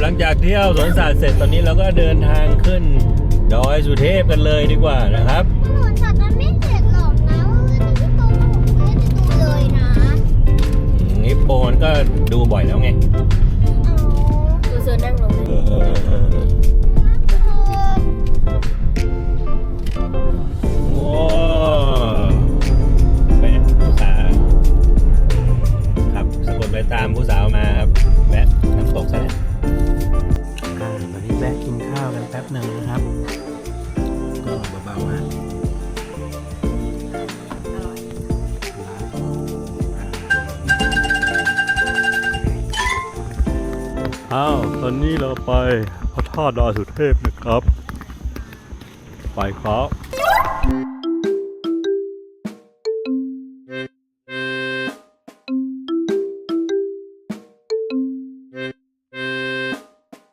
หลังจากเที่ยวสวนสัตว์เสร็จตอนนี้เราก็เดินทางขึ้นดอยสุเทพกันเลยดีกว่านะครับถนนสัตว์มันไม่เสร็จหรอกนะว่าจะที่โตผมไม่ได้ดูเลยนะฮิปโปมันก็ดูบ่อยแล้วไงดูเสือนั่งลงเลยโอ้ ตอนนี้เราไปพระธาตุดอยสุเทพนะครับ ไปครับ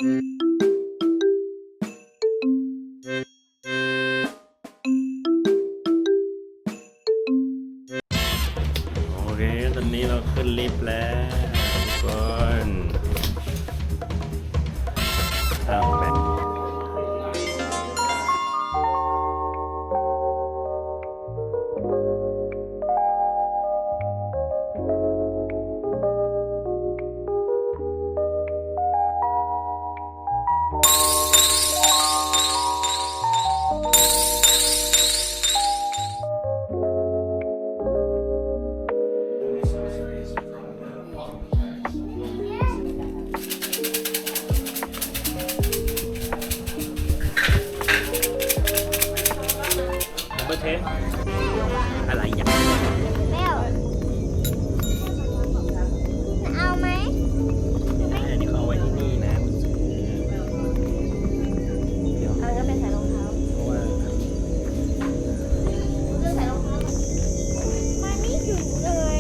อืม บอร์เทนอะไรอย่างแม่เอาไหมแม่นี่เขาเอาไว้ที่นี่นะคุณซื้อเดี๋ยวเอาก็ไปใส่รองเท้าเพราะว่าเลือกใส่รองเท้ามันไม่ถึงเลย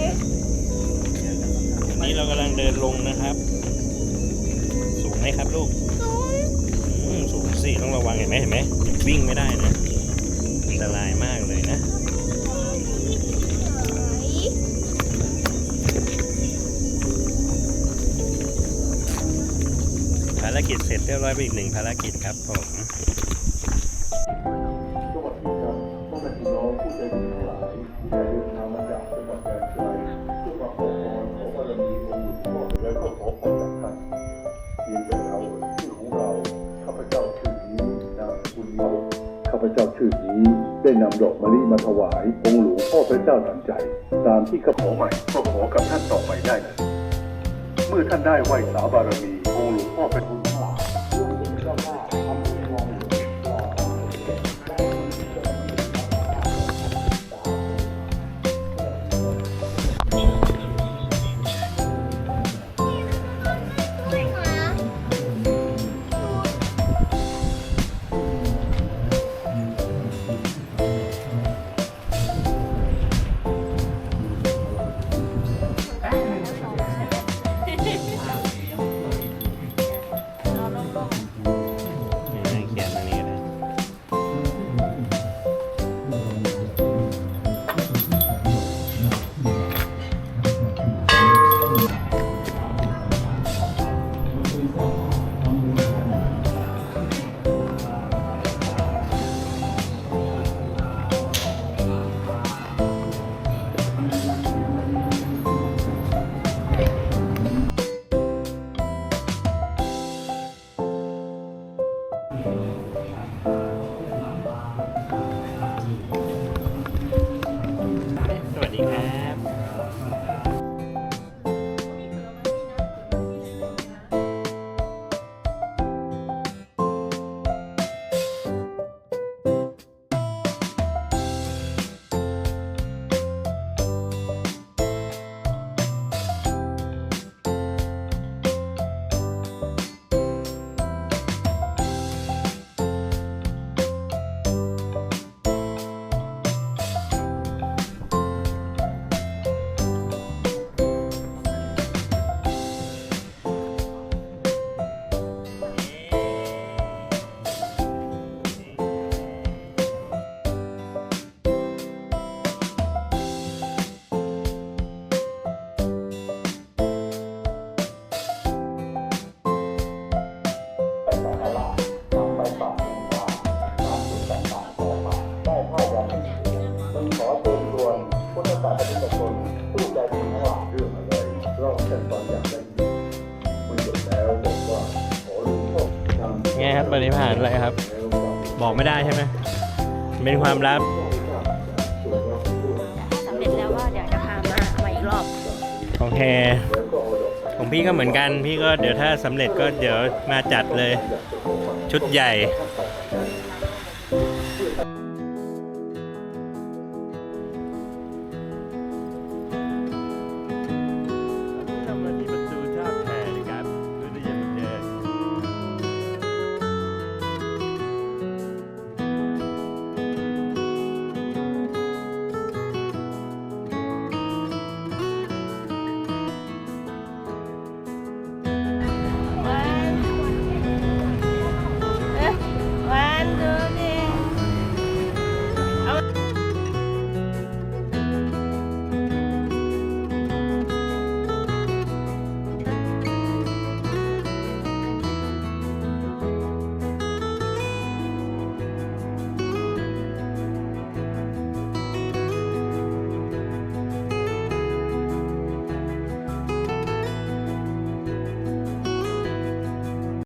อันนี้เรากำลังเดินลงนะครับ สูงไหมครับลูก สูงอืมสูงสิต้องระวังเห็นไหมเห็นไหมยังวิ่งไม่ได้นะอันต รายมากเลยนะ ภารกิจเสร็จเรียบร้อยไปอีกหนึ่งภารกิจครับผม ข้าพเจ้าชื่อนี้ได้นำดอกมะลิมาถวายองค์หลวงพ่อพระเจ้าทันใจ ตามที่ข้าขอใหม่ก็ขอกับท่านต่อไปได้เลยเมื่อท่านได้ไหว้สาบารมีองค์หลวงพ่อเป็น ปฏิหารย์อะไรครับ บอกไม่ได้ใช่ไหมเป็นความลับสำเร็จแล้วก็เดี๋ยวจะพามาใหม่อีกรอบ โอเคของพี่ก็เหมือนกัน พี่ก็เดี๋ยวถ้าสำเร็จก็เดี๋ยวมาจัดเลย ชุดใหญ่เ